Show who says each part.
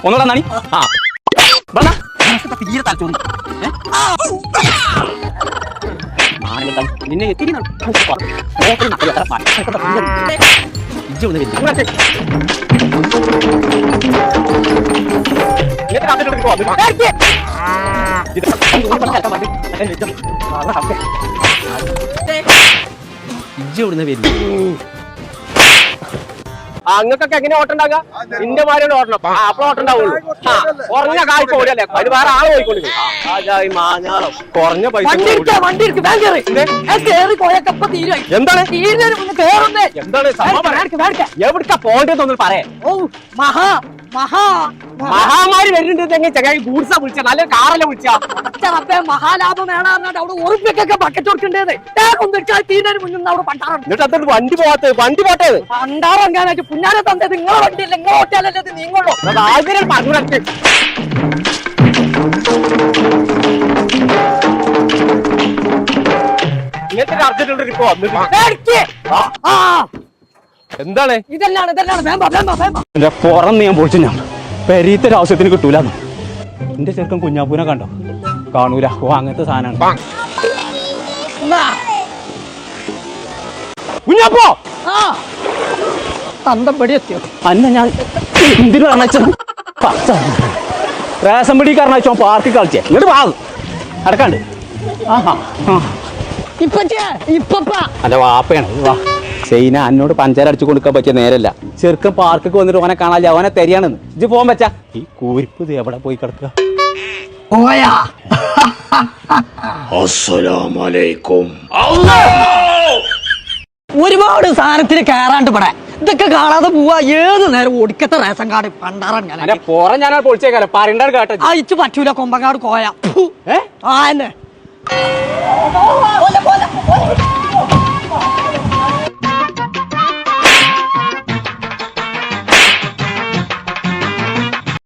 Speaker 1: ഒന്നുകൂടെ നാണി ആ.
Speaker 2: തീരെ തലച്ചോറി? നിന്നെ എത്തിരി ഇജ്ജ് ഇവിടുന്ന് വരില്ല
Speaker 1: അങ്ങക്കൊക്കെ എങ്ങനെ ഓട്ടം ഉണ്ടാകുക നിന്റെ മാരിയുടെ ഓട്ടണം ആ അപ്പൊ ഓട്ടം ഉണ്ടാവുള്ളൂ ആ കുറഞ്ഞ കായ്പ ഓടിയല്ലേ? അതിന് വേറെ ആൾ പോയിക്കൊണ്ടിരിക്കും കുറഞ്ഞ പൈസ എന്താണ്? എന്താണ് പോകേണ്ടതെന്നൊന്ന് പറയാം.
Speaker 2: ഓ മഹാ.
Speaker 1: മഹാമാരി വരുന്നുണ്ടെങ്കിൽ ചങ്ങായി ഗൂഡ്സാ വിളിച്ച നല്ല കാറല്ലേ വിളിച്ച.
Speaker 2: മഹാലാഭം വേണം പറഞ്ഞിട്ട് അവിടെ ഉറുപ്പിക്കൊക്കെ ബക്കറ്റ് കൊടുക്കേണ്ടത് ഒന്നും അവിടെ പണ്ടാറുണ്ട്
Speaker 1: എന്നിട്ട് അതൊരു വണ്ടി പോവാത്ത വണ്ടി പോട്ടേത്
Speaker 2: പണ്ടാറങ്ങാനായിട്ട് പുന്നാരെ തന്നത് നിങ്ങളെ വണ്ടിയില്ല നിങ്ങളെ ഓട്ടിയാലല്ലേ ഇത് നീങ്ങുള്ളൂ.
Speaker 1: ആഗ്രഹം പറഞ്ഞു ഇങ്ങനത്തെ അർജന്റ് ഇപ്പൊ വന്നിട്ട്.
Speaker 2: ആ.
Speaker 1: എന്താണ്?
Speaker 2: ഇതെല്ലാണ് ഇതെല്ലാണ് വേമ്പ വേമ്പ വേമ്പ.
Speaker 1: എന്റെ പുറം ഞാൻ പൊളിച്ചു ഞാൻ. പെരീത്തൊരു ആവശ്യത്തിന് കിട്ടൂല എന്റെ ചെറുക്കൻ കുഞ്ഞാപ്പൂനെ കണ്ടോ? കാണൂല. ഓ അങ്ങനത്തെ സാധനമാണ്. കുഞ്ഞാപ്പോ!
Speaker 2: ആ. തന്തം പടി എത്തിയോ?
Speaker 1: അന്ന ഞാൻ എന്തിനു കാരണവെച്ചാ റേഷൻ പിടി കാരണവെച്ചോ പാർക്കിൽ കളിച്ചേ. ഇങ്ങോട്ട് വാ. അടക്കാണ്ട് ആഹാ ആ.
Speaker 2: ഇപ്പച്ചേ ഇപ്പപ്പ.
Speaker 1: അല്ല വാപ്പയാണ്. വാ. സൈന എന്നോട് പഞ്ചാര അടിച്ചു കൊടുക്കാൻ പറ്റിയ നേരല്ല. ചെറുക്കൻ പാർക്കൊക്കെ വന്നിട്ട് ഓനെ കാണാല്ല ഓനെ തരിയാണെന്ന്. ഇജ്ജ് പോകാൻ പറ്റാ. ഈ കൂരിപ്പ് ഇത് എവിടെ പോയി കിടക്കുക?
Speaker 2: പോയാ. ഒരുപാട് സാധനത്തിന് കയറാണ്ട് പടേ ഇതൊക്കെ കാണാതെ പോവാ. ഏത് നേരം ഒടുക്കത്തെ റേഷൻ കാർഡ് പണ്ടാറാൻ ഞാൻ
Speaker 1: അല്ല പോറ ഞാൻ പൊളിച്ചേക്കാലോ. പറയണ്ടാണ് കേട്ടോ.
Speaker 2: അയച്ചു പറ്റൂല കൊമ്പങ്ങാട് കോയ ആ എന്നെ.